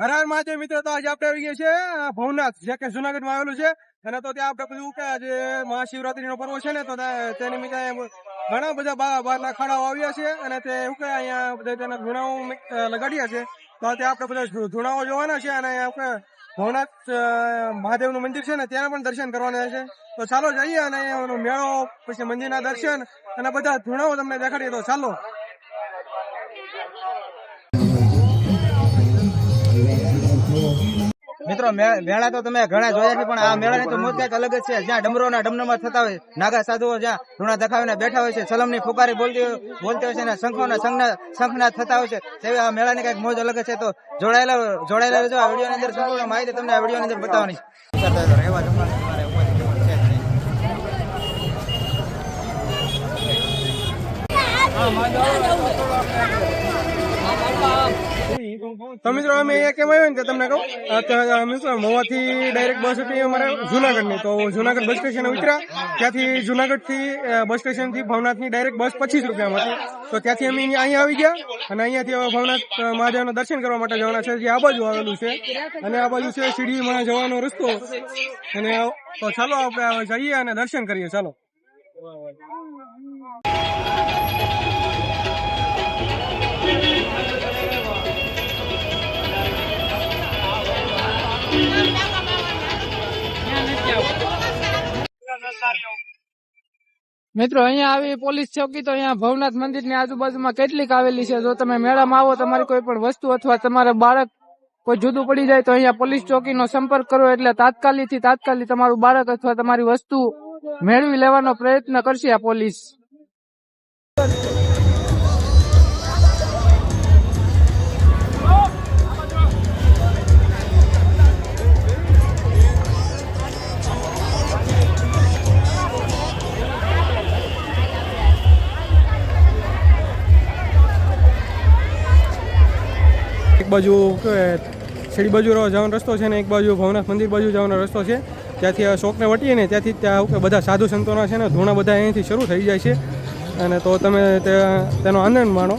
હર હર મહાદેવ મિત્રો, તો આજે આપણે આવી ગયા છે ભવનાથ જે કે જુનાગઢમાં આવેલું છે. અને તો ત્યાં આપણે બધું કે આજે મહાશિવરાત્રી નો પર્વ છે ને, તો તે- નિમિત્તે ઘણા બધા બહાર બહારના ખાડાઓ આવ્યા છે. અને તે એવું કે અહીંયા બધા તેના ધૂણાઓ લગાડ્યા છે. તો ત્યાં આપણે બધા ધૂણાઓ જોવાના છે અને આપણે ભવનાથ મહાદેવ મહાદેવનું મંદિર છે ને, ત્યાં પણ દર્શન કરવાના છે. તો ચાલો જઈએ અને મેળો, પછી મંદિરના દર્શન અને બધા ધૂણાઓ તમને દેખાડીએ તો ચાલો. મિત્રો મેળા તો તમે ઘણા જોયા છે, પણ આ મેળાની તો મોજ કંઈક અલગ જ છે. જ્યાં ડમરોના ડમરમાં થતા હોય, નાગા સાધુઓ જ્યાં ઋણા દખાવીને બેઠા હોય છે, સલમની ફુકારી બોલતી બોલતી હોય છે અને શંખોના શંખના શંખના થતા હોય છે, તેવી આ મેળાની કંઈક મોજ અલગ છે. તો જોડાયેલા જોડાયેલા રહેજો. આ વિડીયોની અંદર સંપૂર્ણ માહિતી તમને આ વિડીયોની અંદર બતાવવાની. છે. તો મિત્રો અમે અહીંયા કેમ આવ્યો ને તમને કહું શું મહુવાથી ડાયરેક્ટ બસ હતી અમારે જુનાગઢની. તો જુનાગઢ બસ સ્ટેશન ઉતર્યા. ત્યાંથી જુનાગઢથી થી બસ સ્ટેશનથી ભવનાથની ડાયરેક્ટ બસ પચીસ રૂપિયામાં હતી તો ત્યાંથી અમે અહીંયા આવી ગયા અને અહીંયાથી હવે ભવનાથ મહાદેવના દર્શન કરવા માટે જવાના છે. જે આ બાજુ આવેલું છે. અને આ બાજુ છે સીડીમાં જવાનો રસ્તો. અને, તો ચાલો આપણે જઈએ અને દર્શન કરીએ. ચાલો. મિત્રો, અહીંયા આવી પોલીસ ચોકી તો અહીંયા ભવનાથ મંદિરની આજુબાજુમાં કેટલીક આવેલી છે. જો તમે મેળામાં આવો, તમારી કોઈ પણ વસ્તુ અથવા તમારા બાળક કોઈ જુદું પડી જાય તો અહીંયા પોલીસ ચોકીનો સંપર્ક કરો એટલે તાત્કાલિકથી તાત્કાલિક તમારું બાળક અથવા તમારી વસ્તુ મેળવી લેવાનો પ્રયત્ન કરશે આ પોલીસ. બાજુ શેડી બાજુ જવાનો રસ્તો છે ને એક બાજુ ભવનાથ મંદિર બાજુ જવાનો રસ્તો છે. ત્યાંથી આ શોકને વટીએ ને ત્યાંથી ત્યાં બધા સાધુ સંતોના છે ને ધૂણા બધા અહીંથી શરૂ થઈ જાય છે. અને તો તમે તેનો આનંદ માણો.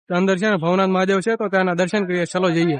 અંદર છે ભવનાથ મહાદેવ છે તો ત્યાંના દર્શન કરીએ. ચલો જઈએ.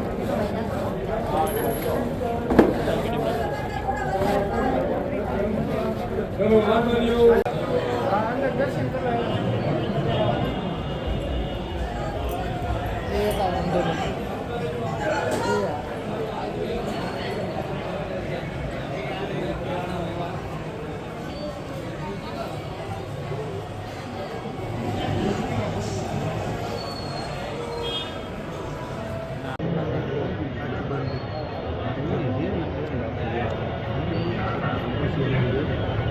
Thank.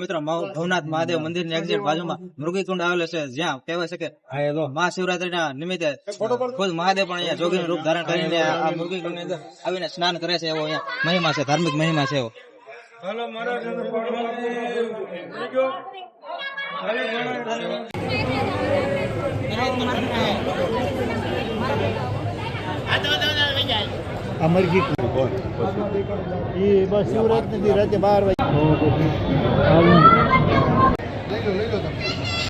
મિત્રો ભવનાથ મહાદેવ મંદિરની એક્ઝેક્ટ બાજુમાં મૃગીકુંડ આવેલો છે જ્યાં કહેવાય છે કે મહાશિવરાત્રી ના નિમિત્તે ખુદ મહાદેવ પણ અહીંયા જોગી રૂપ ધારણ કરીને આ મૃગીકુંડની અંદર આવીને સ્નાન કરે છે એવો અહીંયા મહિમા છે ધાર્મિક મહિમા છે એવો. અમરજીત. એ બસ શિવરાત નથી રાતે બાર વાગે